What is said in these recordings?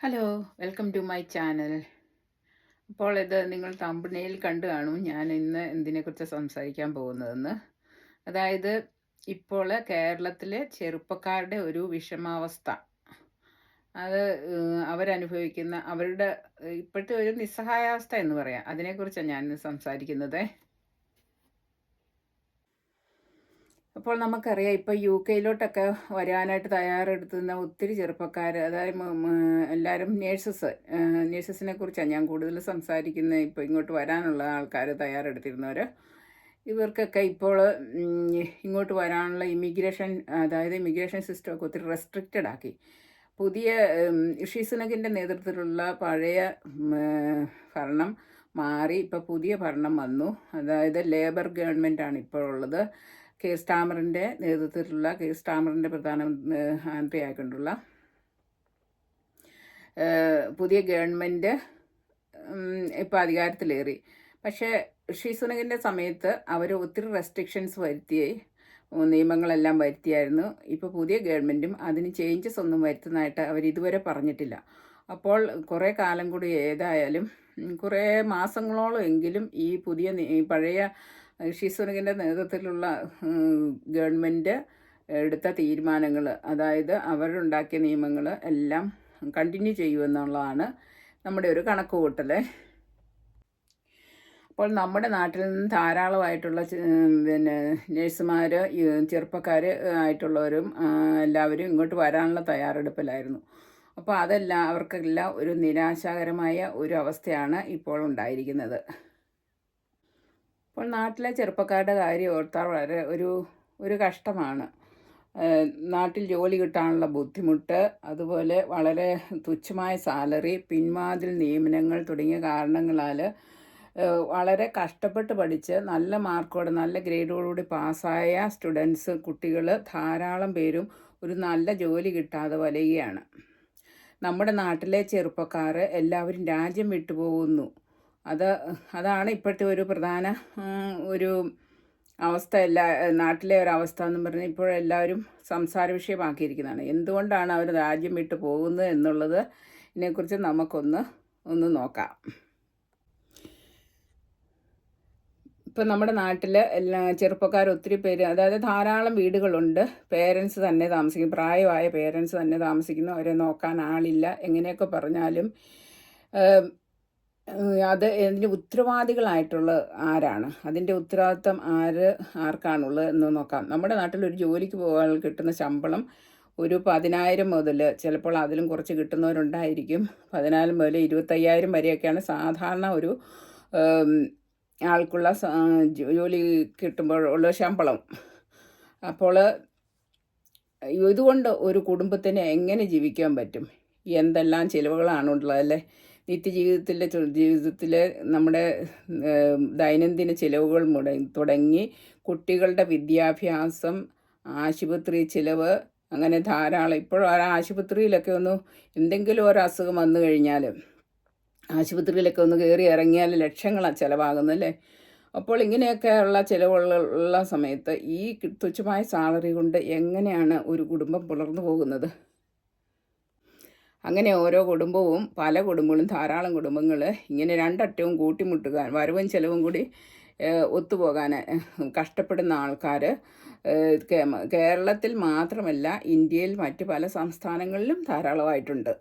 Hello welcome to my channel അപ്പോൾ ഇത് നിങ്ങൾ തമ്പനയിൽ കണ്ടു കാണും. ഞാൻ ഇന്ന് എന്തിനെക്കുറിച്ച് സംസാരിക്കാൻ പോകുന്നതെന്ന്. അതായത് ഇപ്പോൾ കേരളത്തിലെ ചെറുപ്പക്കാരുടെ ഒരു വിഷമാവസ്ഥ. അത് അവരനുഭവിക്കുന്ന അവരുടെ ഇപ്പോഴത്തെ ഒരു നിസ്സഹായാവസ്ഥ എന്ന് പറയാം. അതിനെക്കുറിച്ചാണ് ഞാൻ സംസാരിക്കുന്നത്. അപ്പോൾ നമുക്കറിയാം ഇപ്പോൾ യു കെയിലോട്ടൊക്കെ വരാനായിട്ട് തയ്യാറെടുത്തുന്ന ഒത്തിരി ചെറുപ്പക്കാർ അതായത് എല്ലാവരും നേഴ്സസ് നേഴ്സസിനെ കുറിച്ചാണ് ഞാൻ കൂടുതൽ സംസാരിക്കുന്ന ഇപ്പോൾ ഇങ്ങോട്ട് വരാനുള്ള ആൾക്കാർ തയ്യാറെടുത്തിരുന്നവർ ഇവർക്കൊക്കെ ഇപ്പോൾ ഇങ്ങോട്ട് വരാനുള്ള ഇമിഗ്രേഷൻ അതായത് ഇമിഗ്രേഷൻ സിസ്റ്റമൊക്കെ ഒത്തിരി റെസ്ട്രിക്റ്റഡ് ആക്കി. പുതിയ ഋഷി നേതൃത്വത്തിലുള്ള പഴയ ഭരണം മാറി. ഇപ്പോൾ പുതിയ ഭരണം വന്നു. അതായത് ലേബർ ഗവൺമെന്റാണ് ഇപ്പോൾ ഉള്ളത് കെ സ്റ്റാമറിന്റെ നേതൃത്വത്തിലുള്ള കെ സ്റ്റാമറിന്റെ പ്രധാന ഏഹ്, പുതിയ ഗവൺമെന്റ് ഇപ്പോൾ അധികാരത്തിലേറി. പക്ഷേ ഋഷി സുനകിന്റെ സമയത്ത് അവർ ഒത്തിരി റെസ്ട്രിക്ഷൻസ് വരുത്തി ഉം, നിയമങ്ങളെല്ലാം വരുത്തിയായിരുന്നു. ഇപ്പോൾ പുതിയ ഗവൺമെന്റും അതിന് ചേഞ്ചസ് ഒന്നും വരുത്തുന്നതായിട്ട് അവർ ഇതുവരെ പറഞ്ഞിട്ടില്ല. അപ്പോൾ കുറേ കാലം കൂടി ഏതായാലും കുറേ മാസങ്ങളോളം എങ്കിലും ഈ പുതിയ പഴയ ഋഷി സുനകിന്റെ നേതൃത്വത്തിലുള്ള ഗവൺമെന്റ് എടുത്ത തീരുമാനങ്ങൾ അതായത് അവരുണ്ടാക്കിയ നിയമങ്ങൾ എല്ലാം കണ്ടിന്യൂ ചെയ്യുമെന്നുള്ളതാണ് നമ്മുടെ ഒരു കണക്കുകൂട്ടൽ അപ്പോൾ നമ്മുടെ നാട്ടിൽ നിന്ന് ധാരാളമായിട്ടുള്ള പിന്നെ നേഴ്സുമാർ ചെറുപ്പക്കാർ ആയിട്ടുള്ളവരും എല്ലാവരും ഇങ്ങോട്ട് വരാനുള്ള തയ്യാറെടുപ്പിലായിരുന്നു. അപ്പോൾ അതെല്ലാം അവർക്കെല്ലാം ഒരു നിരാശാകരമായ ഒരു അവസ്ഥയാണ് ഇപ്പോൾ ഉണ്ടായിരിക്കുന്നത്. ഇപ്പോൾ നാട്ടിലെ ചെറുപ്പക്കാരുടെ കാര്യം ഓർത്താൽ വളരെ ഒരു ഒരു കഷ്ടമാണ്. നാട്ടിൽ ജോലി കിട്ടാനുള്ള ബുദ്ധിമുട്ട് അതുപോലെ വളരെ തുച്ഛമായ സാലറി പിന്മാതിൽ നിയമനങ്ങൾ തുടങ്ങിയ കാരണങ്ങളാൽ വളരെ കഷ്ടപ്പെട്ട് പഠിച്ച് നല്ല മാർക്കോടെ നല്ല ഗ്രേഡോടുകൂടി പാസ്സായ സ്റ്റുഡൻസ് കുട്ടികൾ ധാരാളം പേരും ഒരു നല്ല ജോലി കിട്ടാതെ വലയുകയാണ്. നമ്മുടെ നാട്ടിലെ ചെറുപ്പക്കാർ എല്ലാവരും രാജ്യം വിട്ടുപോകുന്നു. അത് അതാണ് ഇപ്പോഴത്തെ ഒരു പ്രധാന ഒരു അവസ്ഥ. എല്ലാ നാട്ടിലെ ഒരു അവസ്ഥ എന്ന് പറഞ്ഞാൽ ഇപ്പോഴെല്ലാവരും സംസാര വിഷയമാക്കിയിരിക്കുന്നതാണ്. എന്തുകൊണ്ടാണ് അവർ രാജ്യം വിട്ടു പോകുന്നത് എന്നുള്ളത് ഇതിനെക്കുറിച്ച് നമുക്കൊന്ന് ഒന്ന് നോക്കാം. ഇപ്പം നമ്മുടെ നാട്ടിൽ എല്ലാ ചെറുപ്പക്കാർ ഒത്തിരി പേര് അതായത് ധാരാളം വീടുകളുണ്ട്. പേരൻസ് തന്നെ താമസിക്കും. പ്രായമായ പേരൻസ് തന്നെ താമസിക്കുന്നു. അവരെ നോക്കാൻ ആളില്ല. എങ്ങനെയൊക്കെ പറഞ്ഞാലും അത് അതിന്റെ ഉത്തരവാദികളായിട്ടുള്ള ആരാണ്? അതിന്റെ ഉത്തരവാദിത്തം ആര് ആർക്കാണുള്ളത് എന്ന് നോക്കാം. നമ്മുടെ നാട്ടിൽ ഒരു ജോലിക്ക് പോകാൻ കിട്ടുന്ന ശമ്പളം ഒരു പതിനായിരം മുതൽ ചിലപ്പോൾ അതിലും കുറച്ച് കിട്ടുന്നവരുണ്ടായിരിക്കും. പതിനായിരം മുതൽ ഇരുപത്തയ്യായിരം വരെയൊക്കെയാണ് സാധാരണ ഒരു ആൾക്കുള്ള ജോലി കിട്ടുമ്പോൾ ഉള്ള ശമ്പളം. അപ്പോൾ ഇതുകൊണ്ട് ഒരു കുടുംബത്തിന് എങ്ങനെ ജീവിക്കാൻ പറ്റും? എന്തെല്ലാം ചിലവുകളാണുള്ളത് അല്ലേ? നിത്യജീവിതത്തിലെ ജീവിതത്തിലെ നമ്മുടെ ദൈനംദിന ചിലവുകൾ മുട തുടങ്ങി കുട്ടികളുടെ വിദ്യാഭ്യാസം ആശുപത്രി ചിലവ് അങ്ങനെ ധാരാളം. ഇപ്പോൾ ആശുപത്രിയിലൊക്കെ ഒന്ന് എന്തെങ്കിലും ഒരു അസുഖം വന്നു കഴിഞ്ഞാൽ ആശുപത്രിയിലൊക്കെ ഒന്ന് കയറി ഇറങ്ങിയാൽ ലക്ഷങ്ങളാണ് ചിലവാകുന്നല്ലേ? അപ്പോൾ ഇങ്ങനെയൊക്കെയുള്ള ചിലവുള്ള സമയത്ത് ഈ തുച്ഛമായ സാലറി കൊണ്ട് എങ്ങനെയാണ് ഒരു കുടുംബം പുലർന്നു പോകുന്നത്? അങ്ങനെ ഓരോ കുടുംബവും പല കുടുംബങ്ങളും ധാരാളം കുടുംബങ്ങൾ ഇങ്ങനെ രണ്ടറ്റവും കൂട്ടിമുട്ടുക വരവും ചെലവും കൂടി ഒത്തുപോകാൻ കഷ്ടപ്പെടുന്ന ആൾക്കാർ കേരളത്തിൽ മാത്രമല്ല ഇന്ത്യയിൽ മറ്റ് പല സംസ്ഥാനങ്ങളിലും ധാരാളമായിട്ടുണ്ട്.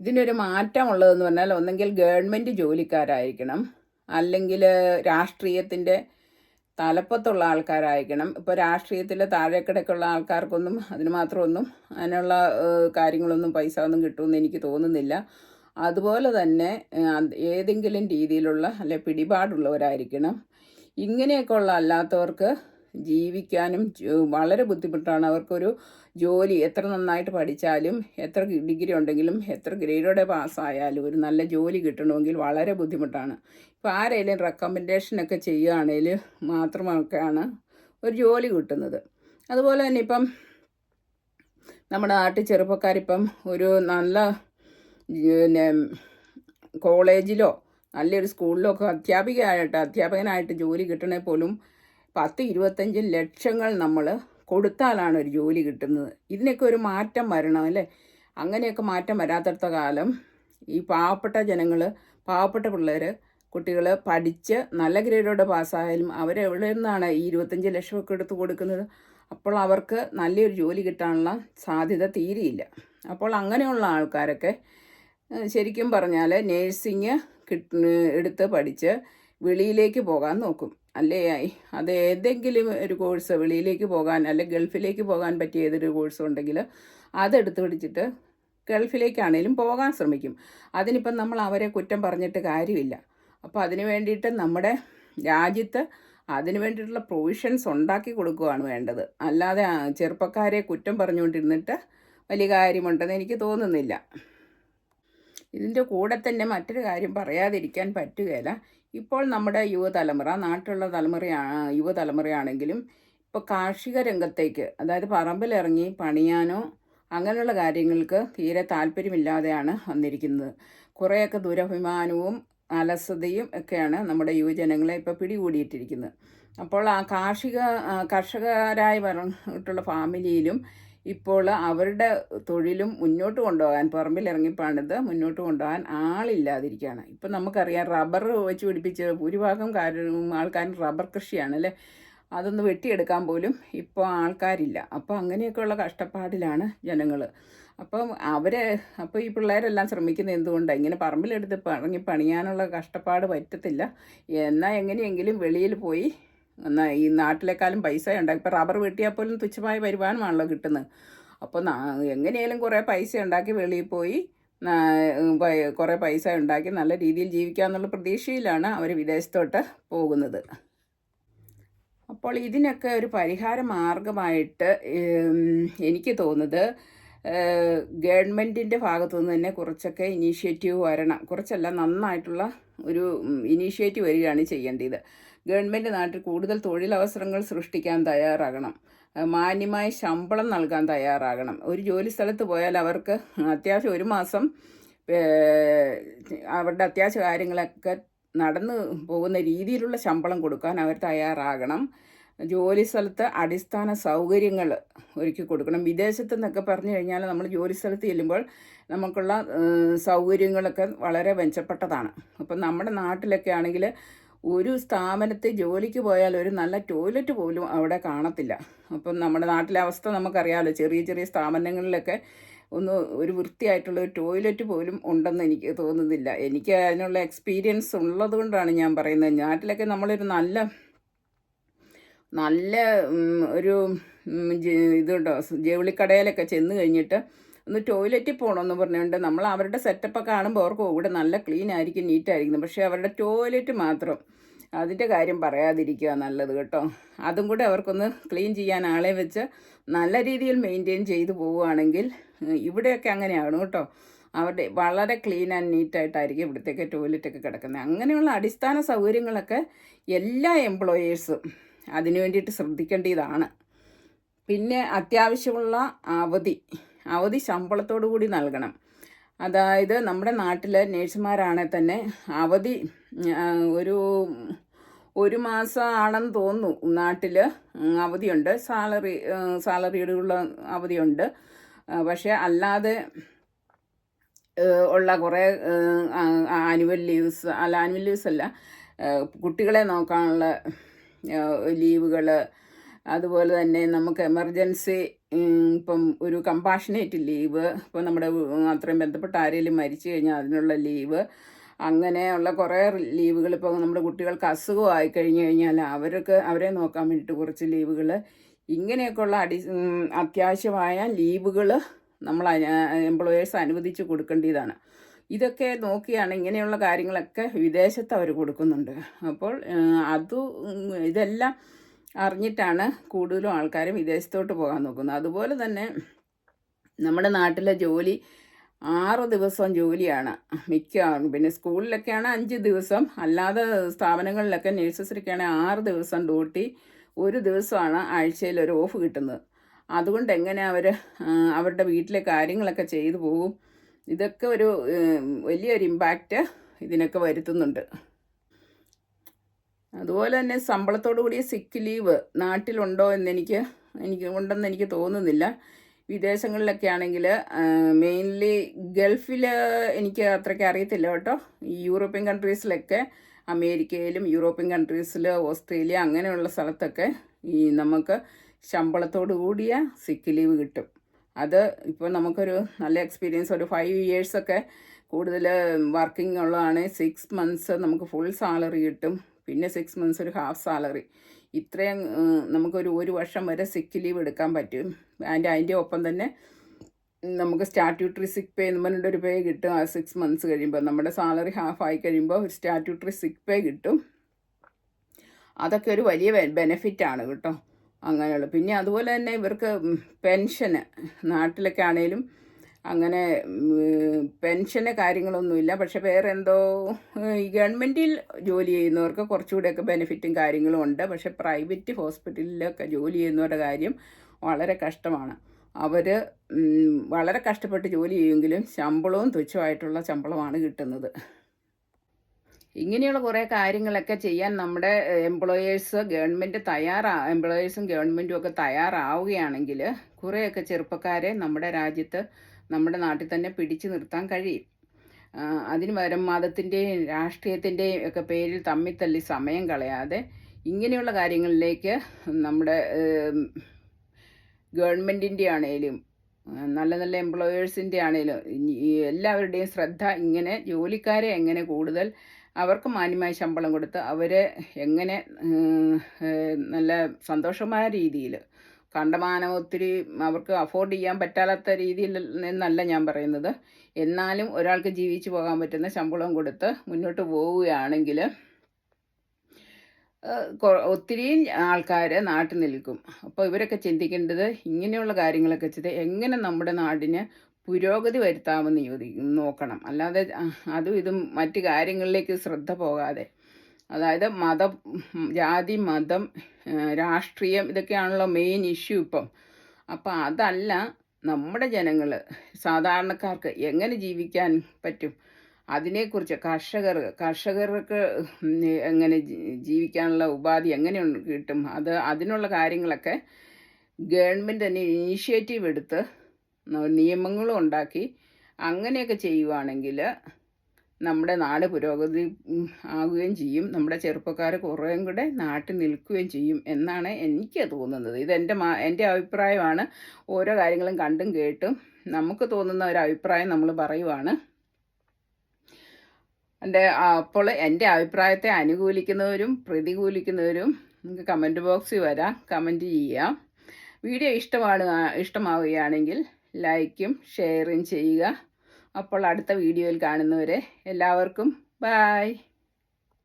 ഇതിനൊരു മാറ്റമുള്ളതെന്ന് പറഞ്ഞാൽ ഒന്നെങ്കിൽ ഗവൺമെന്റ് ജോലിക്കാരായിരിക്കണം. അല്ലെങ്കിൽ രാഷ്ട്രീയത്തിന്റെ തലപ്പത്തുള്ള ആൾക്കാരായിരിക്കണം. ഇപ്പോൾ രാഷ്ട്രീയത്തിൽ താഴെക്കിടക്കുള്ള ആൾക്കാർക്കൊന്നും അതിന് മാത്രമൊന്നും അതിനുള്ള കാര്യങ്ങളൊന്നും പൈസ ഒന്നും കിട്ടുമെന്ന് എനിക്ക് തോന്നുന്നില്ല. അതുപോലെ തന്നെ ഏതെങ്കിലും രീതിയിലുള്ള അല്ലെ പിടിപാടുള്ളവരായിരിക്കണം. ഇങ്ങനെയൊക്കെ ഉള്ള അല്ലാത്തവർക്ക് ജീവിക്കാനും വളരെ ബുദ്ധിമുട്ടാണ്. അവർക്കൊരു ജോലി എത്ര നന്നായിട്ട് പഠിച്ചാലും എത്ര ഡിഗ്രി ഉണ്ടെങ്കിലും എത്ര ഗ്രേഡോടെ പാസ്സായാലും ഒരു നല്ല ജോലി കിട്ടണമെങ്കിൽ വളരെ ബുദ്ധിമുട്ടാണ്. ഇപ്പോൾ ആരെങ്കിലും റെക്കമെൻഡേഷനൊക്കെ ചെയ്യുകയാണെങ്കിൽ മാത്രമൊക്കെയാണ് ഒരു ജോലി കിട്ടുന്നത്. അതുപോലെ തന്നെ ഇപ്പം നമ്മുടെ നാട്ടിൽ ചെറുപ്പക്കാരിപ്പം ഒരു നല്ല പിന്നെ കോളേജിലോ നല്ലൊരു സ്കൂളിലോ ഒക്കെ അധ്യാപികയായിട്ട് അധ്യാപകനായിട്ട് ജോലി കിട്ടണേ പോലും പത്ത് ഇരുപത്തഞ്ച് ലക്ഷങ്ങൾ നമ്മൾ കൊടുത്താലാണ് ഒരു ജോലി കിട്ടുന്നത്. ഇതിനൊക്കെ ഒരു മാറ്റം വരണം അല്ലേ? അങ്ങനെയൊക്കെ മാറ്റം വരാത്തടത്ത കാലം ഈ പാവപ്പെട്ട ജനങ്ങൾ പാവപ്പെട്ട പിള്ളേർ കുട്ടികൾ പഠിച്ച് നല്ല ഗ്രേഡോടെ പാസ്സായാലും അവരെവിടെ നിന്നാണ് ഈ ഇരുപത്തഞ്ച് ലക്ഷമൊക്കെ എടുത്ത് കൊടുക്കുന്നത്? അപ്പോൾ അവർക്ക് നല്ലൊരു ജോലി കിട്ടാനുള്ള സാധ്യത തീരെയില്ല. അപ്പോൾ അങ്ങനെയുള്ള ആൾക്കാരൊക്കെ ശരിക്കും പറഞ്ഞാൽ നേഴ്സിങ് എടുത്ത് പഠിച്ച് വെളിയിലേക്ക് പോകാൻ നോക്കും. അല്ലേ? ആയി. അത് ഏതെങ്കിലും ഒരു കോഴ്സ് വെളിയിലേക്ക് പോകാൻ അല്ലെ ഗൾഫിലേക്ക് പോകാൻ പറ്റിയ ഏതൊരു കോഴ്സും ഉണ്ടെങ്കിൽ അതെടുത്ത് പിടിച്ചിട്ട് ഗൾഫിലേക്കാണേലും പോകാൻ ശ്രമിക്കും. അതിനിപ്പം നമ്മൾ അവരെ കുറ്റം പറഞ്ഞിട്ട് കാര്യമില്ല. അപ്പോൾ അതിന് വേണ്ടിയിട്ട് നമ്മുടെ രാജ്യത്ത് അതിന് വേണ്ടിയിട്ടുള്ള പ്രൊവിഷൻസ് ഉണ്ടാക്കി കൊടുക്കുകയാണ് വേണ്ടത്. അല്ലാതെ ചെറുപ്പക്കാരെ കുറ്റം പറഞ്ഞുകൊണ്ടിരുന്നിട്ട് വലിയ കാര്യമുണ്ടെന്ന് എനിക്ക് തോന്നുന്നില്ല. ഇതിന്റെ കൂടെ തന്നെ മറ്റൊരു കാര്യം പറയാതിരിക്കാൻ പറ്റുകയില്ല ഇപ്പോൾ നമ്മുടെ യുവതലമുറ നാട്ടിലുള്ള തലമുറയാ യുവതലമുറയാണെങ്കിലും ഇപ്പോൾ കാർഷിക രംഗത്തേക്ക് അതായത് പറമ്പിലിറങ്ങി പണിയാനോ അങ്ങനെയുള്ള കാര്യങ്ങൾക്ക് തീരെ താല്പര്യമില്ലാതെയാണ് വന്നിരിക്കുന്നത്. കുറേയൊക്കെ ദുരഭിമാനവും അലസതയും ഒക്കെയാണ് നമ്മുടെ യുവജനങ്ങളെ ഇപ്പോൾ പിടികൂടിയിട്ടിരിക്കുന്നത്. അപ്പോൾ ആ കാർഷിക കർഷകരായി പറഞ്ഞിട്ടുള്ള ഫാമിലിയിലും ഇപ്പോൾ അവരുടെ തൊഴിലും മുന്നോട്ട് കൊണ്ടുപോകാൻ പറമ്പിലിറങ്ങി പണിത് മുന്നോട്ട് കൊണ്ടുപോകാൻ ആളില്ലാതിരിക്കുകയാണ്. ഇപ്പം നമുക്കറിയാം റബ്ബർ വെച്ച് പിടിപ്പിച്ച് ഭൂരിഭാഗം കാര്യം ആൾക്കാരും റബ്ബർ കൃഷിയാണ് അല്ലേ? അതൊന്ന് വെട്ടിയെടുക്കാൻ പോലും ഇപ്പോൾ ആൾക്കാരില്ല. അപ്പോൾ അങ്ങനെയൊക്കെയുള്ള കഷ്ടപ്പാടിലാണ് ജനങ്ങൾ. അപ്പം അവരെ അപ്പോൾ ഈ പിള്ളേരെല്ലാം ശ്രമിക്കുന്നത് എന്തുകൊണ്ടാണ്? ഇങ്ങനെ പറമ്പിലെടുത്ത് ഇറങ്ങി പണിയാനുള്ള കഷ്ടപ്പാട് പറ്റത്തില്ല. എന്നാൽ എങ്ങനെയെങ്കിലും വെളിയിൽ പോയി ഈ നാട്ടിലേക്കാളും പൈസ ഉണ്ടാക്കി ഇപ്പോൾ റബ്ബർ വെട്ടിയാൽ പോലും തുച്ഛമായ വരുമാനമാണല്ലോ കിട്ടുന്നത്. അപ്പോൾ എങ്ങനെയാലും കുറേ പൈസ ഉണ്ടാക്കി വെളിയിൽ പോയി കുറേ പൈസ ഉണ്ടാക്കി നല്ല രീതിയിൽ ജീവിക്കാമെന്നുള്ള പ്രതീക്ഷയിലാണ് അവർ വിദേശത്തോട്ട് പോകുന്നത്. അപ്പോൾ ഇതിനൊക്കെ ഒരു പരിഹാര മാർഗമായിട്ട് എനിക്ക് തോന്നുന്നത് ഗവൺമെന്റിന്റെ ഭാഗത്തു നിന്ന് തന്നെ കുറച്ചൊക്കെ ഇനീഷ്യേറ്റീവ് വരണം. കുറച്ചല്ല നന്നായിട്ടുള്ള ഒരു ഇനീഷ്യേറ്റീവ് വരികയാണ് ചെയ്യേണ്ടത്. ഗവൺമെന്റ് നാട്ടിൽ കൂടുതൽ തൊഴിലവസരങ്ങൾ സൃഷ്ടിക്കാൻ തയ്യാറാകണം. മാന്യമായ ശമ്പളം നൽകാൻ തയ്യാറാകണം. ഒരു ജോലി സ്ഥലത്ത് പോയാൽ അവർക്ക് അത്യാവശ്യം ഒരു മാസം അവരുടെ അത്യാവശ്യ കാര്യങ്ങളൊക്കെ നടന്നു പോകുന്ന രീതിയിലുള്ള ശമ്പളം കൊടുക്കാൻ അവർ തയ്യാറാകണം. ജോലി സ്ഥലത്ത് അടിസ്ഥാന സൗകര്യങ്ങൾ ഒരുക്കി കൊടുക്കണം. വിദേശത്ത് നിന്നൊക്കെ പറഞ്ഞു കഴിഞ്ഞാൽ നമ്മൾ ജോലി സ്ഥലത്ത് ചെല്ലുമ്പോൾ നമുക്കുള്ള സൗകര്യങ്ങളൊക്കെ വളരെ മെച്ചപ്പെട്ടതാണ്. അപ്പം നമ്മുടെ നാട്ടിലൊക്കെ ആണെങ്കിൽ ഒരു സ്ഥാപനത്തിൽ ജോലിക്ക് പോയാൽ ഒരു നല്ല ടോയ്ലറ്റ് പോലും അവിടെ കാണത്തില്ല. അപ്പം നമ്മുടെ നാട്ടിലെ അവസ്ഥ നമുക്കറിയാമല്ലോ ചെറിയ ചെറിയ സ്ഥാപനങ്ങളിലൊക്കെ ഒന്ന് ഒരു വൃത്തിയായിട്ടുള്ള ഒരു ടോയ്ലറ്റ് പോലും ഉണ്ടെന്ന് എനിക്ക് തോന്നുന്നില്ല. എനിക്ക് അതിനുള്ള എക്സ്പീരിയൻസ് ഉള്ളത് കൊണ്ടാണ് ഞാൻ പറയുന്നത്. നാട്ടിലൊക്കെ നമ്മളൊരു നല്ല നല്ല ഒരു ഇതുണ്ടോ ജൗളിക്കടയിലൊക്കെ ചെന്ന് കഴിഞ്ഞിട്ട് ഒന്ന് ടോയ്ലറ്റിൽ പോകണമെന്ന് പറഞ്ഞുകൊണ്ട് നമ്മൾ അവരുടെ സെറ്റപ്പൊക്കെ കാണുമ്പോൾ അവർക്ക് ഇവിടെ നല്ല ക്ലീൻ ആയിരിക്കും നീറ്റായിരിക്കും പക്ഷേ അവരുടെ ടോയ്ലറ്റ് മാത്രം. അതിന്റെ കാര്യം പറയാതിരിക്കുക നല്ലത് കേട്ടോ. അതും കൂടെ അവർക്കൊന്ന് ക്ലീൻ ചെയ്യാൻ ആളെ വെച്ച് നല്ല രീതിയിൽ മെയിന്റെയിൻ ചെയ്തു പോവുകയാണെങ്കിൽ ഇവിടെയൊക്കെ അങ്ങനെയാണ് കേട്ടോ. അവരുടെ വളരെ ക്ലീൻ ആൻഡ് നീറ്റായിട്ടായിരിക്കും ഇവിടുത്തേക്ക് ടോയ്ലറ്റൊക്കെ കിടക്കുന്നത്. അങ്ങനെയുള്ള അടിസ്ഥാന സൗകര്യങ്ങളൊക്കെ എല്ലാ എംപ്ലോയേഴ്സും അതിനു വേണ്ടിയിട്ട് ശ്രദ്ധിക്കേണ്ടതാണ്. പിന്നെ അത്യാവശ്യമുള്ള അവധി. അവധി ശമ്പളത്തോടു കൂടി നൽകണം. അതായത് നമ്മുടെ നാട്ടിലെ നേഴ്സുമാരാണെങ്കിൽ തന്നെ അവധി ഒരു ഒരു മാസം ആണെന്ന് തോന്നുന്നു നാട്ടിൽ അവധിയുണ്ട്. സാലറി സാലറിയോടുള്ള അവധിയുണ്ട്. പക്ഷേ അല്ലാതെ ഉള്ള കുറേ ആനുവൽ ലീവ്സ് അല്ല ആനുവൽ ലീവ്സ് അല്ല കുട്ടികളെ നോക്കാനുള്ള ലീവുകൾ അതുപോലെ തന്നെ നമുക്ക് എമർജൻസി ഇപ്പം ഒരു കമ്പാഷനേറ്റ് ലീവ് ഇപ്പം നമ്മുടെ അത്രയും ബന്ധപ്പെട്ട ആരെങ്കിലും മരിച്ചു കഴിഞ്ഞാൽ അതിനുള്ള ലീവ് അങ്ങനെയുള്ള കുറേ ലീവുകൾ ഇപ്പോൾ നമ്മുടെ കുട്ടികൾക്ക് അസുഖമായി കഴിഞ്ഞു കഴിഞ്ഞാൽ അവർക്ക് അവരെ നോക്കാൻ വേണ്ടിയിട്ട് കുറച്ച് ലീവുകൾ ഇങ്ങനെയൊക്കെയുള്ള അടി അത്യാവശ്യമായ ലീവുകൾ നമ്മൾ എംപ്ലോയേഴ്സ് അനുവദിച്ച് കൊടുക്കേണ്ടതാണ്. ഇതൊക്കെ നോക്കിയാണ് ഇങ്ങനെയുള്ള കാര്യങ്ങളൊക്കെ വിദേശത്ത് അവർ കൊടുക്കുന്നുണ്ട്. അപ്പോൾ അത് ഇതെല്ലാം അറിഞ്ഞിട്ടാണ് കൂടുതലും ആൾക്കാർ വിദേശത്തോട്ട് പോകാൻ നോക്കുന്നത്. അതുപോലെ തന്നെ നമ്മുടെ നാട്ടിലെ ജോലി ആറ് ദിവസം ജോലിയാണ്. മിക്കവാറും പിന്നെ സ്കൂളിലൊക്കെയാണ് അഞ്ച് ദിവസം. അല്ലാതെ സ്ഥാപനങ്ങളിലൊക്കെ നേഴ്സസിലൊക്കെയാണ് ആറ് ദിവസം ഡ്യൂട്ടി ഒരു ദിവസമാണ് ആഴ്ചയിൽ ഒരു ഓഫ് കിട്ടുന്നത്. അതുകൊണ്ട് എങ്ങനെ അവർ അവരുടെ വീട്ടിലെ കാര്യങ്ങളൊക്കെ ചെയ്തു പോകും ഇതൊക്കെ ഒരു വലിയൊരു ഇമ്പാക്റ്റ് ഇതിനൊക്കെ വരുത്തുന്നുണ്ട്. അതുപോലെ തന്നെ ശമ്പളത്തോടു കൂടിയ സിക്ക് ലീവ് നാട്ടിലുണ്ടോ എന്നെനിക്ക് എനിക്ക് ഉണ്ടെന്ന് എനിക്ക് തോന്നുന്നില്ല. വിദേശങ്ങളിലൊക്കെ ആണെങ്കിൽ മെയിൻലി ഗൾഫിൽ എനിക്ക് അത്രയ്ക്ക് അറിയത്തില്ല കേട്ടോ. ഈ യൂറോപ്യൻ കൺട്രീസിലൊക്കെ അമേരിക്കയിലും യൂറോപ്യൻ കൺട്രീസിൽ ഓസ്ട്രേലിയ അങ്ങനെയുള്ള സ്ഥലത്തൊക്കെ ഈ നമുക്ക് ശമ്പളത്തോടു കൂടിയ സിക്ക് ലീവ് കിട്ടും. അത് ഇപ്പോൾ നമുക്കൊരു നല്ല എക്സ്പീരിയൻസ് ഒരു ഫൈവ് ഇയേഴ്സൊക്കെ കൂടുതൽ വർക്കിംഗ് ഉള്ളതാണ്. സിക്സ് മന്ത്സ് നമുക്ക് ഫുൾ സാലറി കിട്ടും. പിന്നെ സിക്സ് മന്ത്സ് ഒരു ഹാഫ് സാലറി ഇത്രയും നമുക്കൊരു ഒരു വർഷം വരെ സിക്ക് ലീവ് എടുക്കാൻ പറ്റും. ആൻഡ് അതിന്റെ ഒപ്പം തന്നെ നമുക്ക് സ്റ്റാറ്റ്യൂട്ടറി സിക്ക് പേ എന്ന് പറഞ്ഞിട്ട് ഒരു പേ കിട്ടും ആ സിക്സ് മന്ത്സ് കഴിയുമ്പോൾ നമ്മുടെ സാലറി ഹാഫ് ആയി കഴിയുമ്പോൾ ഒരു സ്റ്റാറ്റ്യൂട്ടറി സിക്ക് പേ കിട്ടും. അതൊക്കെ ഒരു വലിയ ബെനിഫിറ്റ് ആണ് കേട്ടോ. അങ്ങനെയുള്ള പിന്നെ അതുപോലെ തന്നെ ഇവർക്ക് പെൻഷന് നാട്ടിലൊക്കെ ആണേലും അങ്ങനെ പെൻഷന് കാര്യങ്ങളൊന്നുമില്ല. പക്ഷെ വേറെ എന്തോ ഈ ഗവൺമെന്റിൽ ജോലി ചെയ്യുന്നവർക്ക് കുറച്ചുകൂടെയൊക്കെ ബെനിഫിറ്റും കാര്യങ്ങളും ഉണ്ട്. പക്ഷെ പ്രൈവറ്റ് ഹോസ്പിറ്റലിലൊക്കെ ജോലി ചെയ്യുന്നവരുടെ കാര്യം വളരെ കഷ്ടമാണ്. അവർ വളരെ കഷ്ടപ്പെട്ട് ജോലി ചെയ്യുമെങ്കിലും ശമ്പളവും തുച്ഛമായിട്ടുള്ള ശമ്പളമാണ് കിട്ടുന്നത്. ഇങ്ങനെയുള്ള കുറേ കാര്യങ്ങളൊക്കെ ചെയ്യാൻ നമ്മുടെ എംപ്ലോയേഴ്സ് ഗവൺമെന്റ് തയ്യാറാ എംപ്ലോയേഴ്സും ഗവൺമെന്റും ഒക്കെ തയ്യാറാവുകയാണെങ്കിൽ കുറേയൊക്കെ ചെറുപ്പക്കാരെ നമ്മുടെ രാജ്യത്ത് നമ്മുടെ നാട്ടിൽ തന്നെ പിടിച്ചു നിർത്താൻ കഴിയും. അതിന് പകരം മതത്തിന്റെയും രാഷ്ട്രീയത്തിന്റെയും ഒക്കെ പേരിൽ തമ്മിൽ തല്ലി സമയം കളയാതെ ഇങ്ങനെയുള്ള കാര്യങ്ങളിലേക്ക് നമ്മുടെ ഗവൺമെന്റിന്റെ ആണേലും നല്ല നല്ല എംപ്ലോയേഴ്സിന്റെ ആണേലും എല്ലാവരുടെയും ശ്രദ്ധ ഇങ്ങനെ ജോലിക്കാരെ എങ്ങനെ കൂടുതൽ അവർക്ക് മാന്യമായ ശമ്പളം കൊടുത്ത് അവരെ എങ്ങനെ നല്ല സന്തോഷമായ രീതിയിൽ കണ്ടമാനം ഒത്തിരി അവർക്ക് അഫോർഡ് ചെയ്യാൻ പറ്റാത്ത രീതിയിൽ എന്നല്ല ഞാൻ പറയുന്നത്. എന്നാലും ഒരാൾക്ക് ജീവിച്ചു പോകാൻ പറ്റുന്ന ശമ്പളം കൊടുത്ത് മുന്നോട്ട് പോവുകയാണെങ്കിൽ ഒത്തിരി ആൾക്കാർ നാട്ടിൽ നിൽക്കും. അപ്പോൾ ഇവരൊക്കെ ചിന്തിക്കേണ്ടത് ഇങ്ങനെയുള്ള കാര്യങ്ങളൊക്കെ ചെയ്ത് എങ്ങനെ നമ്മുടെ നാടിന് പുരോഗതി വരുത്താമെന്ന് ചോദി നോക്കണം. അല്ലാതെ അതും ഇതും മറ്റു കാര്യങ്ങളിലേക്ക് ശ്രദ്ധ പോകാതെ അതായത് മതം ജാതി മതം രാഷ്ട്രീയം ഇതൊക്കെയാണല്ലോ മെയിൻ ഇഷ്യൂ ഇപ്പം. അപ്പം അതല്ല നമ്മുടെ ജനങ്ങൾ സാധാരണക്കാർക്ക് എങ്ങനെ ജീവിക്കാൻ പറ്റും? അതിനെക്കുറിച്ച് കർഷകർ കർഷകർക്ക് എങ്ങനെ ജീവിക്കാനുള്ള ഉപാധി എങ്ങനെ കിട്ടും? അത് അതിനുള്ള കാര്യങ്ങളൊക്കെ ഗവൺമെന്റ് തന്നെ ഇനീഷ്യേറ്റീവ് എടുത്ത് നിയമങ്ങളും ഉണ്ടാക്കി അങ്ങനെയൊക്കെ ചെയ്യുവാണെങ്കിൽ നമ്മുടെ നാട് പുരോഗതി ആവുകയും ചെയ്യും. നമ്മുടെ ചെറുപ്പക്കാർ കുറേയും കൂടെ നാട്ടിൽ നിൽക്കുകയും ചെയ്യും എന്നാണ് എനിക്ക് തോന്നുന്നത്. ഇതെന്റെ മാ എന്റെ അഭിപ്രായമാണ്. ഓരോ കാര്യങ്ങളും കണ്ടും കേട്ടും നമുക്ക് തോന്നുന്ന ഒരു അഭിപ്രായം നമ്മൾ പറയുവാണ്. എന്റെ അപ്പോൾ എന്റെ അഭിപ്രായത്തെ അനുകൂലിക്കുന്നവരും പ്രതികൂലിക്കുന്നവരും നിങ്ങൾക്ക് കമന്റ് ബോക്സിൽ വരാം. കമന്റ് ചെയ്യാം. വീഡിയോ ഇഷ്ടമാണ് ഇഷ്ടമാവുകയാണെങ്കിൽ ലൈക്കും ഷെയറും ചെയ്യുക. അപ്പോൾ അടുത്ത വീഡിയോയിൽ കാണുന്നവരെ എല്ലാവർക്കും ബായ്